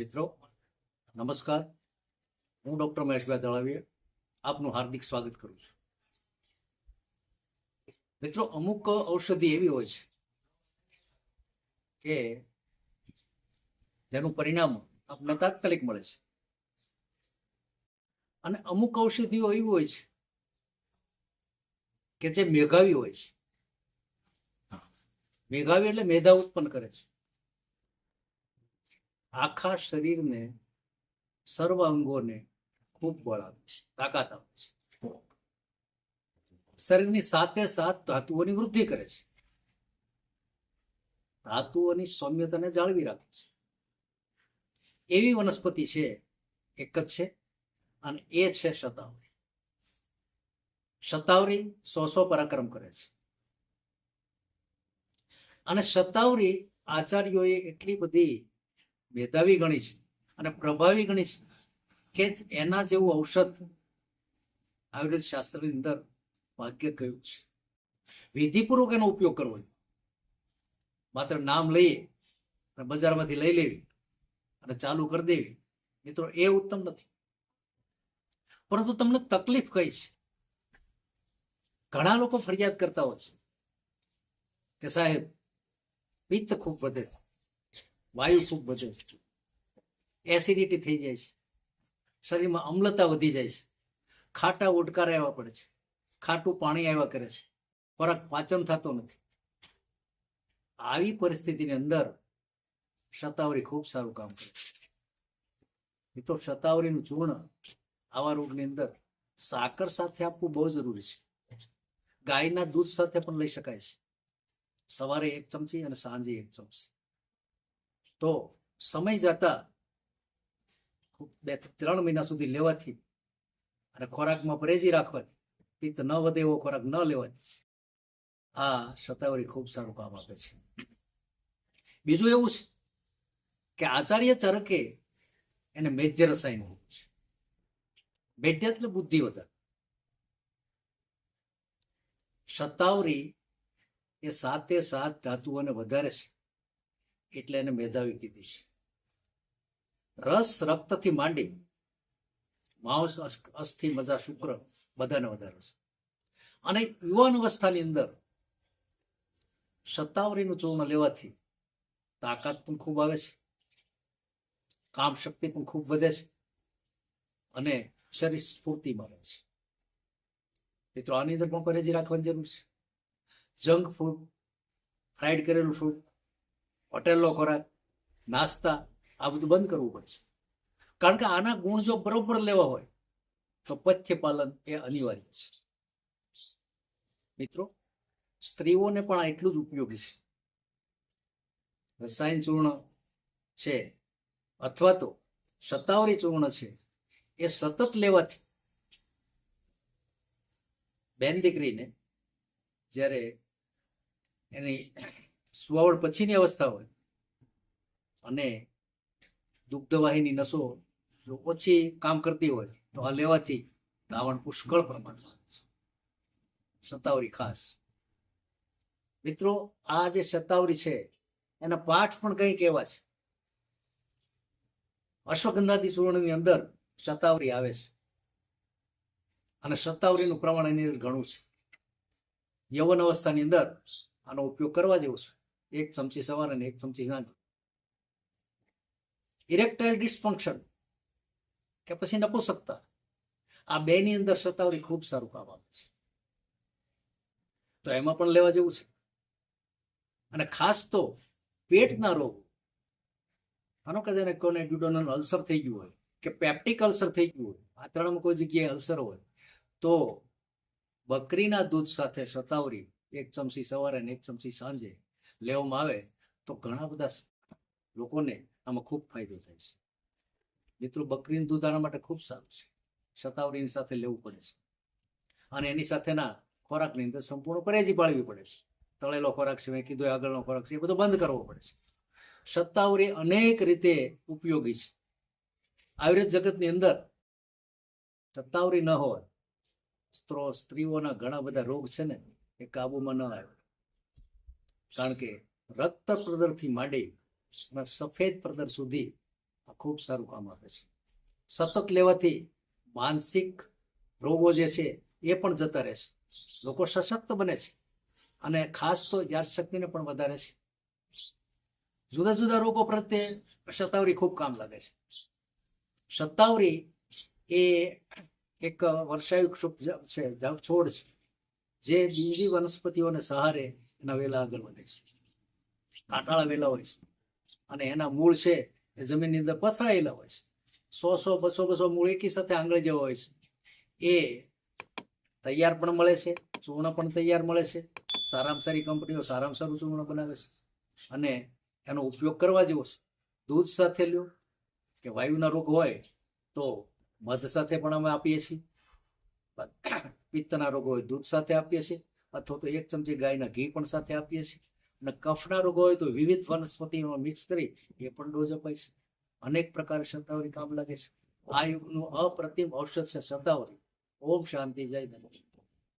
મિત્રો, નમસ્કાર. હું ડોક્ટર મહેશભાઈ દળાવીએ આપનું હાર્દિક સ્વાગત કરું છું. મિત્રો, અમુક ઔષધિ એવી હોય છે કે જેનું પરિણામ આપને તાત્કાલિક મળે છે. અને અમુક ઔષધિઓ એવી હોય છે કે જે મેઘાવી હોય છે. મેઘાવી એટલે મેધા ઉત્પન્ન કરે છે. આખા શરીરને સર્વ અંગોને ખૂબ બળ આવે છે, તાકાત આવે છે. શરીરની સાથે સાથ ધાતુઓની વૃદ્ધિ કરે છે. ધાતુઓની સૌમ્યતાને જાળવી રાખે છે. એવી વનસ્પતિ છે, એક જ છે અને એ છે શતાવરી. શતાવરી સો સો પરાક્રમ કરે છે. અને શતાવરી આચાર્યોએ એટલી બધી મેધાવી ગણીશ અને પ્રભાવી ગણીશ કે એના જેવું ઔષધ આયુર્વેદ શાસ્ત્રની અંદર ભાગ્ય કયું છે. વિધિપૂર્વક એનો ઉપયોગ કરવો માત્ર નામ લઈએ અને બજારમાંથી લઈ લેવી અને ચાલુ કરી દેવી. મિત્રો, એ ઉત્તમ નથી. પરંતુ તમને તકલીફ કઈ છે? ઘણા લોકો ફરિયાદ કરતા હોય છે કે સાહેબ, પિત્ત ખૂબ વધે છે. વાયુ ખૂબ વધે છે. એસિડિટી થઈ જાય છે. શરીરમાં અમ્લતા વધી જાય છે. ખાટા ઓડકાર આવ્યા પડે છે. ખાટું પાણી આવ્યા કરે છે. ખોરાક પાચન થતો નથી. આવી પરિસ્થિતિની અંદર શતાવરી ખૂબ સારું કામ કરે છે. તો શતાવરીનું ચૂર્ણ આવા રોગની અંદર સાકર સાથે આપવું બહુ જરૂરી છે. ગાયના દૂધ સાથે પણ લઈ શકાય છે. સવારે એક ચમચી અને સાંજે એક ચમચી. તો સમય જતા બે ત્રણ મહિના સુધી લેવાથી અને ખોરાકમાં પરેજી રાખવાથી પિત્ત ન વધે એવો ખોરાક ન લેવાથી આ શતાવરી ખૂબ સારું કામ આપે છે. બીજું એવું છે કે આચાર્ય ચરકે એને મેધ્ય રસાયણ હોવું છે. મેધ્ય એટલે બુદ્ધિ વધારે. સત્તાવરી એ સાતે સાત ધાતુઓને વધારે છે. એટલે એને મેધાવી કીધી છે. રસ રક્તથી માંડી માંસ અસ્થિ, મજા, શુક્ર, બધાને વધારે છે અને યુવાન અવસ્થાની અંદર સત્તાવરીનું ચૂર્ણ લેવાથી તાકાત પણ ખૂબ આવે છે. કામ શક્તિ પણ ખૂબ વધે છે. અને શરીર સ્ફૂર્તિ મળે છે. મિત્રો, આની અંદર પણ પરેજી રાખવાની જરૂર છે. જંક ફૂડ, ફ્રાઈડ કરેલું ફૂડ હોટેલનો ખોરાક નાસ્તા, આ બધું બંધ કરવું પડશે કારણ કે આના ગુણ જો બરોબર લેવા હોય, તો પથ્ય પાલન એ અનિવાર્ય છે. મિત્રો, સ્ત્રીઓને પણ આ એટલું જ ઉપયોગી છે. રસાયણ ચૂર્ણ છે, અથવા તો શતાવરી ચૂર્ણ છે, એ સતત લેવાથી બેન દીકરીને જ્યારે એની સુવાવડ પછીની અવસ્થા હોય અને દુગ્ધવાહીની નસો જો ઓછી કામ કરતી હોય તો આ લેવાથી ધાવણ પુષ્કળ પ્રમાણમાં આવે શતાવરી ખાસ. મિત્રો, આ જે શતાવરી છે, એના પાઠ પણ કંઈક એવા છે. અશ્વગંધાદી ચૂર્ણની અંદર શતાવરી આવે છે. અને શતાવરીનું પ્રમાણ એની અંદર ઘણું છે. યૌવન અવસ્થાની અંદર આનો ઉપયોગ કરવા જેવો છે. એક ચમચી સવારે અને એક ચમચી સાંજે. ઇરેક્ટાઇલ ડિસફંક્શન કે પછી નપુસકતા આ બેની અંદર સતાવરી ખૂબ સારું કામ આપે છે. તો એમાં પણ લેવા જેવું છે. અને ખાસ તો પેટના રોગ. માનો કે જેને કોને ડ્યુડોનલ અલ્સર થઈ ગયું હોય કે પેપ્ટિક અલ્સર થઈ ગયું હોય આંતરડામાં કોઈ જગ્યાએ અલ્સર હોય, તો બકરીના દૂધ સાથે સતાવરી એક ચમચી સવારે અને એક ચમચી સાંજે લેવામાં આવે તો ઘણા બધા લોકોને આમાં ખૂબ ફાયદો થાય છે. મિત્રો, બકરીનું દૂધ આના માટે ખૂબ સારું છે. શતાવરીની સાથે લેવું પડે છે. અને એની સાથેના ખોરાકની અંદર સંપૂર્ણ પરેજી પાળવી પડે છે. તળેલો ખોરાક મેં કીધું આગળનો ખોરાક છે, એ બધો બંધ કરવો પડે છે. શતાવરી અનેક રીતે ઉપયોગી છે. આયુર્વેદ જગતની અંદર સત્તાવરી ન હોય સ્ત્રો, સ્ત્રીઓના ઘણા બધા રોગ છે ને, એ કાબુમાં ન આવે કારણ કે રક્ત પ્રદરથી માંડી સફેદ પ્રદર સુધી ખૂબ સારું કામ આપે છે. સતત લેવાથી માનસિક રોગો જે છે એ પણ જતા રહેશે લોકો સશક્ત બને છે અને ખાસ તો યાદશક્તિને પણ વધારે છે. જુદા જુદા રોગો પ્રત્યે શતાવરી ખૂબ કામ લાગે છે. શતાવરી એ એક વર્ષાયુ છોડ છે. જે બીજી વનસ્પતિઓને સહારે એના વેલા આગળ વધે છે. કાંટાળા વેલા હોય છે. અને એના મૂળ છે એ જમીનની અંદર પથરાયેલા હોય છે. સો સો બસો બસો મૂળ એકી સાથે આંગળી જેવા હોય છે. એ તૈયાર પણ મળે છે, ચૂર્ણ પણ તૈયાર મળે છે. સારામાં સારી કંપનીઓ સારામાં સારું ચૂર્ણ બનાવે છે. અને એનો ઉપયોગ કરવા જેવો છે. દૂધ સાથે લ્યો, કે વાયુના રોગ હોય તો મધ સાથે પણ અમે આપીએ છીએ. પિત્તના રોગો હોય, દૂધ સાથે આપીએ છીએ, અથવા તો એક ચમચી ગાયના ઘી પણ સાથે આપીએ છીએ. અને કફના રોગો હોય તો વિવિધ વનસ્પતિઓ મિક્સ કરી એ પણ ડોઝ અપાય છે. અનેક પ્રકારે શતાવરી કામ લાગે છે. આ યુગનું અપ્રતિમ ઔષધ છે શતાવરી ઓમ શાંતિ, જય ધન્યવાદ